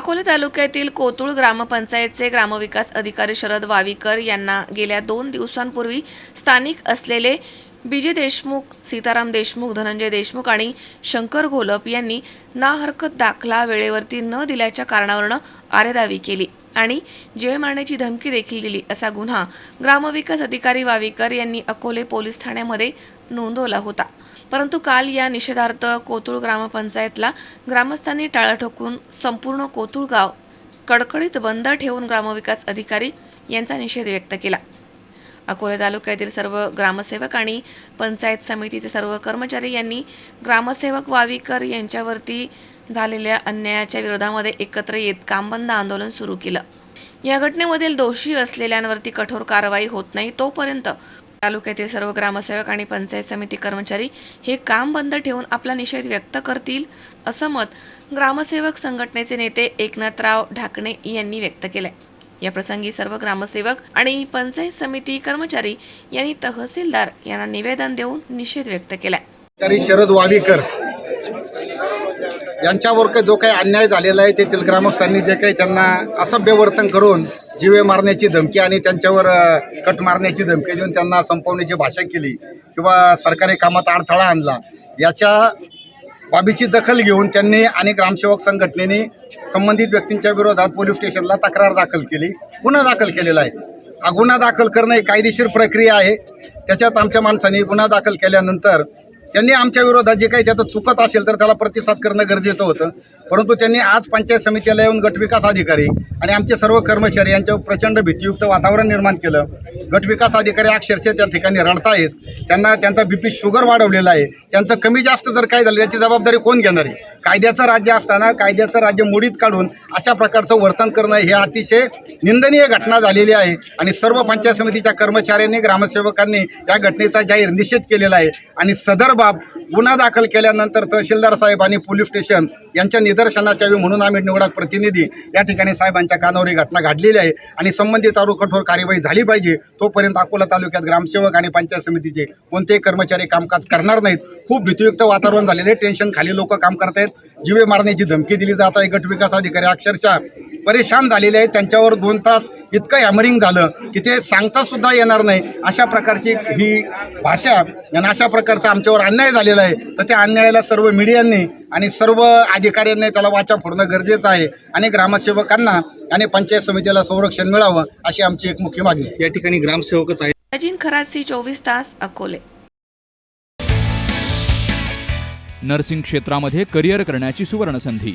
अकोले तालुक्यातील कोतुळ ग्रामपंचायतचे ग्रामविकास अधिकारी शरद वावीकर यांना गेल्या दोन दिवसांपूर्वी स्थानिक असलेले बीजे देशमुख सीताराम देशमुख धनंजय देशमुख आणि शंकर घोलप यांनी ना हरकत दाखला वेळेवरती न दिल्याच्या कारणावरनं आरेरावी केली आणि जीवे मारण्याची धमकी देखील दिली असा गुन्हा ग्रामविकास अधिकारी वावीकर यांनी अकोले पोलीस ठाण्यामध्ये नोंदवला होता. परंतु काल या निषेधार्थ कोतुळ ग्रामपंचायतला ग्रामस्थांनी टाळं ठोकून संपूर्ण कोतुळ गाव कडकडीत बंद ठेवून ग्रामविकास अधिकारी यांचा निषेध व्यक्त केला. अकोले तालुक्यातील सर्व ग्रामसेवक आणि पंचायत समितीचे सर्व कर्मचारी यांनी ग्रामसेवक वावीकर यांच्यावरती झालेल्या अन्यायाच्या विरोधामध्ये एकत्र येत कामबंद आंदोलन सुरू केलं. या घटनेमधील दोषी असलेल्यांवरती कठोर कारवाई होत नाही तोपर्यंत तालुक्यातील सर्व ग्रामसेवक आणि पंचायत समिती कर्मचारी हे काम बंद ठेवून आपला निषेध व्यक्त करतील असं मत ग्रामसेवक संघटनेचे नेते एकनाथराव ढाकणे यांनी व्यक्त केलंय. या प्रसंगी सर्व ग्रामसेवक आणि पंचायत समिती कर्मचारी यांनी तहसीलदार यांना निवेदन देऊन निषेध व्यक्त केलाय. शरद वावीकर यांच्यावर काही जो काही अन्याय झालेला आहे तेथील ग्रामस्थांनी जे काही त्यांना असभ्य वर्तन करून जीवे मारण्याची धमकी आणि त्यांच्यावर कट मारण्याची धमकी देऊन त्यांना संपवण्याची भाषा केली किंवा सरकारी कामात अडथळा आणला. याच्या बाबीची दखल घेऊन त्यांनी आणि ग्रामसेवक संघटनेने संबंधित व्यक्तींच्या विरोधात पोलीस स्टेशनला तक्रार दाखल केली. गुन्हा दाखल केलेला आहे. हा गुन्हा दाखल करणं ही कायदेशीर प्रक्रिया आहे. त्याच्यात आमच्या माणसांनी गुन्हा दाखल केल्यानंतर त्यांनी आमच्या विरोधात जे काही त्याचं चुकत असेल तर त्याला प्रतिसाद करणं गरजेचं होतं. परंतु त्यांनी आज पंचायत समितीला येऊन गटविकास अधिकारी आणि आमचे सर्व कर्मचारी यांच्यावर प्रचंड भीतीयुक्त वातावरण निर्माण केलं. गटविकास अधिकारी अक्षरशः त्या ठिकाणी रडतायत. त्यांना त्यांचा बीपी शुगर वाढवलेला आहे. त्यांचं कमी जास्त जर काय झालं याची जबाबदारी कोण घेणार आहे? कायद्याचं राज्य असताना कायद्याचं राज्य मोडीत काढून अशा प्रकारचं वर्तन करणं हे अतिशय निंदनीय घटना झालेली आहे. आणि सर्व पंचायत समितीच्या कर्मचाऱ्यांनी ग्रामसेवकांनी या घटनेचा जाहीर निषेध केलेला आहे. आणि सदर बाब गुन्हा दाखल केल्यानंतर तहसीलदार साहेब आणि पोलीस स्टेशन यांच्या निदर्शनास यावी म्हणून आम्ही निवडक प्रतिनिधी या ठिकाणी साहेबांच्या कानावर ही घटना घडलेली आहे आणि संबंधित आरोप कठोर कार्यवाही झाली पाहिजे तोपर्यंत अकोला तालुक्यात ग्रामसेवक आणि पंचायत समितीचे कोणतेही कर्मचारी कामकाज करणार नाहीत. खूप भीतीयुक्त वातावरण झालेले टेन्शन खाली लोक काम करतायत. जीवे मारण्याची धमकी दिली जात आहे. गटविकास अधिकारी अक्षरशः परेशान झालेले आहेत. त्यांच्यावर दोन तास इतकं हॅमरिंग झालं की ते सांगता सुद्धा येणार नाही. अशा प्रकारची ही भाषा आणि अशा प्रकारचा आमच्यावर अन्याय झालेला आहे. तर त्या अन्यायाला सर्व मीडियांनी आणि सर्व अधिकाऱ्यांनी त्याला वाचा फोडणं गरजेचं आहे आणि ग्रामसेवकांना आणि पंचायत समितीला संरक्षण मिळावं अशी आमची एक मुख्य मागणी आहे. या ठिकाणी ग्रामसेवकच आहे अजिन खराची चोवीस तास अकोले. नर्सिंग क्षेत्रामध्ये करिअर करण्याची सुवर्णसंधी